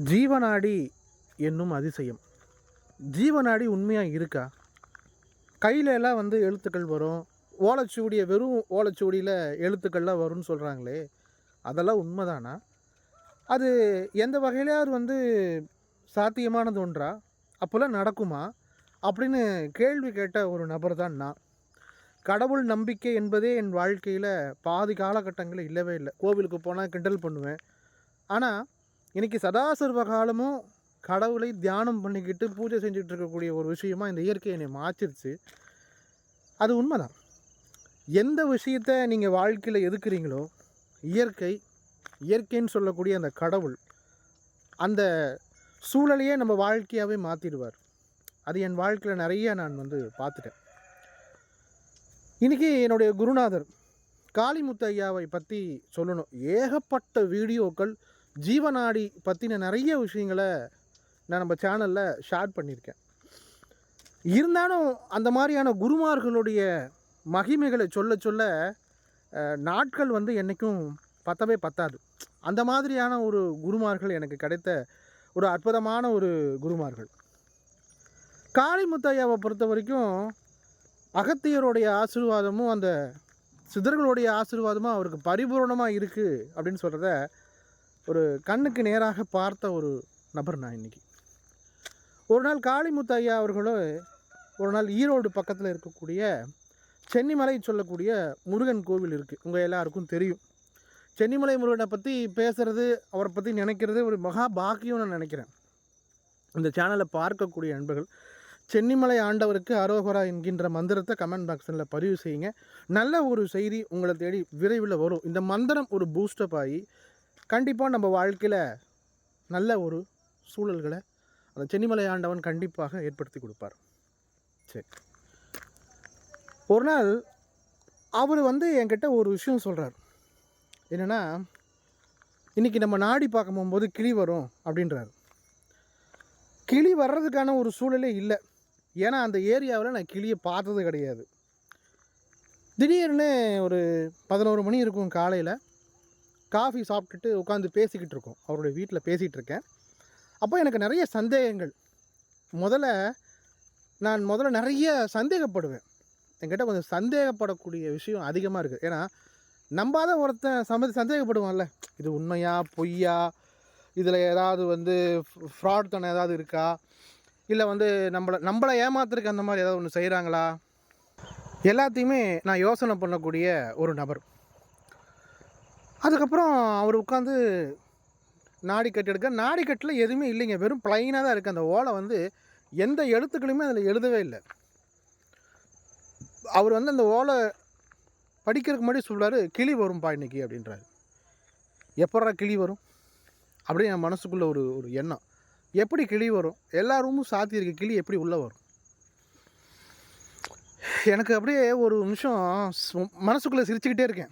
ஜீவநாடி என்னும் அதிசயம். ஜீவநாடி உண்மையாக இருக்கா? கையிலெல்லாம் வந்து எழுத்துக்கள் வரும். ஓலைச்சுவடியை வெறும் ஓலைச்சுவடியில் எழுத்துக்கள்லாம் வரும்னு சொல்கிறாங்களே அதெல்லாம் உண்மைதானா? அது எந்த வகையிலாவது வந்து சாத்தியமானது ஒன்றா? அப்போல்லாம் நடக்குமா? அப்படின்னு கேள்வி கேட்ட ஒரு நபர் தான் நான். கடவுள் நம்பிக்கை என்பதே என் வாழ்க்கையில் பாதி காலகட்டங்களில் இல்லவே இல்லை. கோவிலுக்கு போனால் கிண்டல் பண்ணுவேன். ஆனால் இன்றைக்கி சதாசர்வ காலமும் கடவுளை தியானம் பண்ணிக்கிட்டு பூஜை செஞ்சுட்டு இருக்கக்கூடிய ஒரு விஷயமா இந்த இயற்கையை என்னை மாற்றிருச்சு. அது உண்மைதான். எந்த விஷயத்தை நீங்கள் வாழ்க்கையில் எதுக்குறீங்களோ இயற்கை இயற்கைன்னு சொல்லக்கூடிய அந்த கடவுள் அந்த சூழலையே நம்ம வாழ்க்கையாகவே மாற்றிடுவார் அது என் வாழ்க்கையில் நிறைய நான் வந்து பார்த்துட்டேன். இன்றைக்கி என்னுடைய குருநாதர் காளிமுத்து ஐயாவை பற்றி சொல்லணும். ஏகப்பட்ட வீடியோக்கள் ஜீவநாடி பற்றின நிறைய விஷயங்களை நான் நம்ம சேனலில் ஷேர் பண்ணியிருக்கேன். இருந்தாலும் அந்த மாதிரியான குருமார்களுடைய மகிமைகளை சொல்ல சொல்ல நாட்கள் வந்து என்றைக்கும் பத்தவே பத்தாது. அந்த மாதிரியான ஒரு குருமார்கள் எனக்கு கிடைத்த ஒரு அற்புதமான ஒரு குருமார்கள். காளிமுத்தையாவை பொறுத்த வரைக்கும் அகத்தியருடைய ஆசீர்வாதமும் அந்த சிதர்களுடைய ஆசீர்வாதமும் அவருக்கு பரிபூரணமாக இருக்குது அப்படின்னு சொல்கிறத ஒரு கண்ணுக்கு நேராக பார்த்த ஒரு நபர் நான் இன்னைக்கு. ஒரு நாள் காளிமுத்து ஐயா அவர்களும் ஒரு நாள் ஈரோடு பக்கத்தில் இருக்கக்கூடிய சென்னிமலை சொல்லக்கூடிய முருகன் கோவில் இருக்குது உங்கள் எல்லாருக்கும் தெரியும். சென்னிமலை முருகனை பற்றி பேசுகிறது அவரை பற்றி நினைக்கிறது ஒரு மகா பாக்கியம்னு நான் நினைக்கிறேன். இந்த சேனலை பார்க்கக்கூடிய அன்பர்கள் சென்னிமலை ஆண்டவருக்கு அரோகரா என்கின்ற மந்திரத்தை கமெண்ட் பாக்ஸில் பதிவு செய்யுங்க. நல்ல ஒரு செய்தி உங்களை தேடி விரைவில் வரும். இந்த மந்திரம் ஒரு பூஸ்டப் ஆகி கண்டிப்பாக நம்ம வாழ்க்கையில் நல்ல ஒரு சூழல்களை அந்த சென்னிமலை ஆண்டவன் கண்டிப்பாக ஏற்படுத்தி கொடுப்பார். சரி. ஒரு நாள் அவர் வந்து என்கிட்ட ஒரு விஷயம் சொல்கிறார் என்னென்னா இன்றைக்கி நம்ம நாடி பார்க்க போகும்போது கிளி வரும் அப்படின்றார். கிளி வர்றதுக்கான ஒரு சூழலே இல்லை. ஏன்னா அந்த ஏரியாவில் நான் கிளியை பார்த்தது கிடையாது. திடீர்னு ஒரு பதினோரு மணி இருக்கும் காலையில் காஃபி சாப்பிட்டுட்டு உட்காந்து பேசிக்கிட்டு இருக்கோம். அவருடைய வீட்டில் பேசிகிட்டு இருக்கேன். அப்போ எனக்கு நிறைய சந்தேகங்கள். முதல்ல நான் முதல்ல நிறைய சந்தேகப்படுவேன். என்கிட்ட கொஞ்சம் சந்தேகப்படக்கூடிய விஷயம் அதிகமாக இருக்குது ஏன்னா நம்பாத ஒருத்தன் சம்மதி சந்தேகப்படுவான்ல. இது உண்மையா பொய்யா? இதில் ஏதாவது வந்து ஃப்ராட் தனம் ஏதாவது இருக்கா? இல்லை வந்து நம்மளை நம்மளை ஏமாத்துறதுக்கு அந்த மாதிரி ஏதாவது ஒன்று செய்கிறாங்களா எல்லாத்தையுமே நான் யோசனை பண்ணக்கூடிய ஒரு நபர். அதுக்கப்புறம் அவர் உட்காந்து நாடி கட்டு எடுக்க நாடி கட்டில் எதுவுமே இல்லைங்க. வெறும் ப்ளைனாக தான் இருக்குது அந்த ஓலை வந்து எந்த எழுத்துக்களுமே அதில் எழுதவே இல்லை. அவர் வந்து அந்த ஓலை படிக்கிறதுக்கு முன்னாடி சொல்கிறாரு கிளி வரும்பா இன்றைக்கி அப்படின்றாரு. எப்படா கிளி வரும்? அப்படின்னு என் மனசுக்குள்ளே ஒரு ஒரு எண்ணம். எப்படி கிளி வரும்? எல்லா ரூமும் சாத்தி கிளி எப்படி உள்ளே வரும்? எனக்கு அப்படியே ஒரு நிமிஷம் சு- மனசுக்குள்ளே சிரிச்சுக்கிட்டே இருக்கேன்.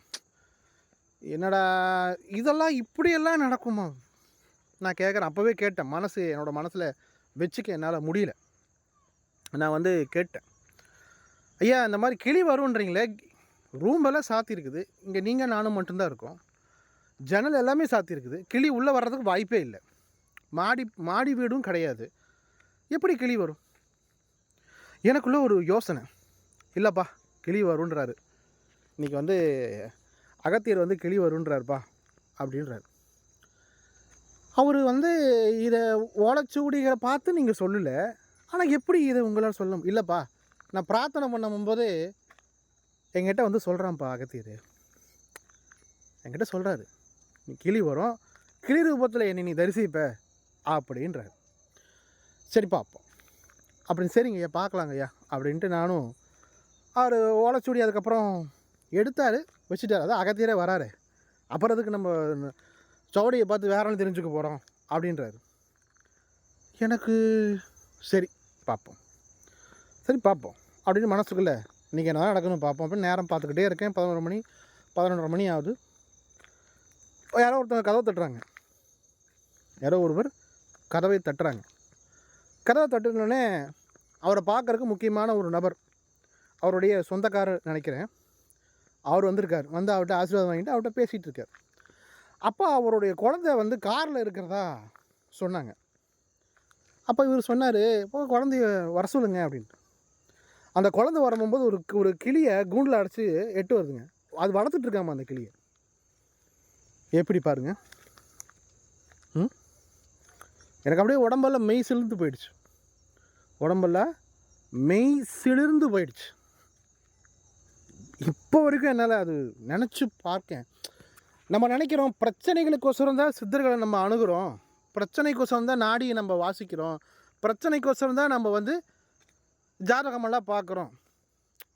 என்னடா இதெல்லாம் இப்படியெல்லாம் நடக்குமா? நான் கேட்குறேன் அப்போவே கேட்டேன். மனசு என்னோடய மனசில் வச்சுக்க என்னால் முடியல. நான் வந்து கேட்டேன். ஐயா இந்த மாதிரி கிளி வருன்றீங்களே ரூம் சாத்தியிருக்குது இங்கே நீங்கள் நானும் மட்டும்தான் இருக்கோம். ஜன்னல் எல்லாமே சாத்தியிருக்குது கிளி உள்ளே வர்றதுக்கு வாய்ப்பே இல்லை. மாடி மாடி வீடும் கிடையாது. எப்படி கிளி வரும்? எனக்குள்ளே ஒரு யோசனை. இல்லைப்பா கிளி வருன்றாரு இன்றைக்கி வந்து அகத்தியர் வந்து கிளி வருன்றார்ப்பா அப்படின்றார். அவர் வந்து இதை ஓலைச்சுவடிகளை பார்த்து நீங்கள் சொல்லலை ஆனால் எப்படி இதை உங்களால் சொல்ல இல்லைப்பா நான் பிரார்த்தனை பண்ணும்போது எங்கிட்ட வந்து சொல்கிறான்ப்பா அகத்தியர். என்கிட்ட சொல்கிறாரு நீ கிளி வரும் கிளி ரூபத்தில் என்னை நீ தரிசிப்ப அப்படின்றார். சரி பார்ப்போம். அப்படின்னு சரிங்க ஐயா பார்க்கலாங்க ஐயா அப்படின்ட்டு நானும் அவர் ஓலைச்சுடி அதுக்கப்புறம் எடுத்தார். வச்சுட்டார். அதான் அகத்தியரே வராரு. அப்புறம் அதுக்கு நம்ம சவுடியை பார்த்து வேற ஆள் தெரிஞ்சுக்க போகிறோம் அப்படின்றாரு. எனக்கு சரி பார்ப்போம். சரி பார்ப்போம். அப்படின்னு மனசுக்குள்ளே இன்றைக்கி என்ன நடக்கணும் பார்ப்போம். அப்படின்னு நேரம் பார்த்துக்கிட்டே இருக்கேன். பதினொரு மணி பதினொன்றரை மணி ஆகுது. யாரோ ஒருத்தவங்க கதவை தட்டுறாங்க. யாரோ ஒருவர் கதவை தட்டுறாங்க. கதவை தட்டுனோடனே அவரை பார்க்குறக்கு முக்கியமான ஒரு நபர் அவருடைய சொந்தக்காரர் நினைக்கிறேன். அவர் வந்திருக்கார். வந்து அவர்கிட்ட ஆசீர்வாதம் வாங்கிட்டு அவர்கிட்ட பேசிகிட்டு இருக்கார் அப்போ அவருடைய குழந்தை வந்து காரில் இருக்கிறதா சொன்னாங்க. அப்போ இவர் சொன்னார் இப்போ குழந்தைய வர சொல்லுங்க அப்படின்ட்டு. அந்த குழந்தை வரும்போது ஒரு ஒரு கிளியை கூண்டில் அடைச்சி எட்டு வருதுங்க. அது வளர்த்துட்ருக்காமா அந்த கிளியை? எப்படி பாருங்க. ம்? எனக்கு அப்படியே உடம்பெல்லாம் மெய் சிலிர்ந்து போயிடுச்சு. உடம்பெல்லாம் மெய் சிலிர்ந்து போயிடுச்சு. இப்போ வரைக்கும் என்னால் அது நினச்சி பார்க்கேன். நம்ம நினைக்கிறோம் பிரச்சனைகளுக்கோசரம் தான் சித்தர்களை நம்ம அணுகிறோம். பிரச்சனைக்கோசரம் தான் நாடியை நம்ம வாசிக்கிறோம். பிரச்சனைக்கோசரம் தான் நம்ம வந்து ஜாதகமெல்லாம் பார்க்குறோம்.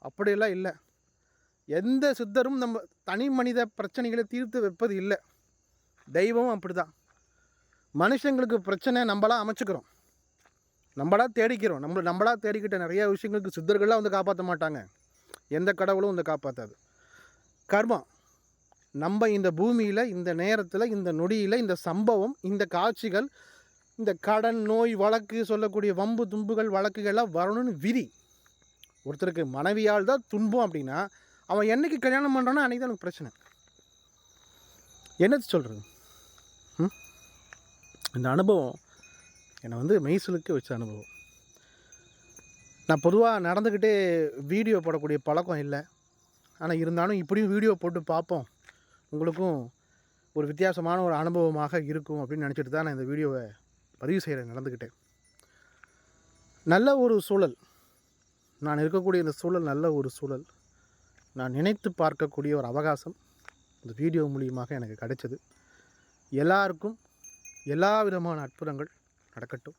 அப்படியெல்லாம் இல்லை. எந்த சித்தரும் நம்ம தனி மனித பிரச்சனைகளை தீர்த்து வைப்பது இல்லை. தெய்வம் அப்படி தான் மனுஷங்களுக்கு பிரச்சனை நம்மளாம் அமைச்சுக்கிறோம். நம்மளா தேடிக்கிறோம். நம்ம நம்மளாக தேடிக்கிட்ட நிறைய விஷயங்களுக்கு சித்தர்கள்லாம் வந்து காப்பாற்ற மாட்டாங்க. எந்த கடவுளும் வந்து காப்பாற்றாது கர்மம். நம்ம இந்த பூமியில் இந்த நேரத்தில் இந்த நொடியில் இந்த சம்பவம் இந்த காட்சிகள் இந்த கடன் நோய் வழக்கு சொல்லக்கூடிய வம்பு தும்புகள் வழக்குகள்லாம் வரணும்னு விதி. ஒருத்தருக்கு மனைவியால் தான் துன்பம் அப்படின்னா அவன் என்னைக்கு கல்யாணம் பண்ணுறானோ அன்றைக்கி தான் எனக்கு பிரச்சனை. என்னது சொல்கிறது இந்த அனுபவம். என்னை வந்து மெய்சலுக்கு வச்ச அனுபவம். நான் பொதுவாக நடந்துக்கிட்டே வீடியோ போடக்கூடிய பழக்கம் இல்லை. ஆனால் இருந்தாலும் இப்படியும் வீடியோ போட்டு பார்ப்போம். உங்களுக்கும் ஒரு வித்தியாசமான ஒரு அனுபவமாக இருக்கும் அப்படின்னு நினச்சிட்டு தான் நான் இந்த வீடியோவை பதிவு செய்கிறேன் நடந்துக்கிட்டேன் நல்ல ஒரு சூழல். நான் இருக்கக்கூடிய இந்த சூழல் நல்ல ஒரு சூழல். நான் நினைத்து பார்க்கக்கூடிய ஒரு அவகாசம் இந்த வீடியோ மூலியமாக எனக்கு கிடைச்சது. எல்லாருக்கும் எல்லா விதமான அற்புதங்கள் நடக்கட்டும்.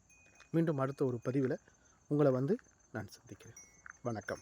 மீண்டும் அடுத்த ஒரு பதிவில் உங்களை வந்து நான் சந்திக்கிறேன். வணக்கம்.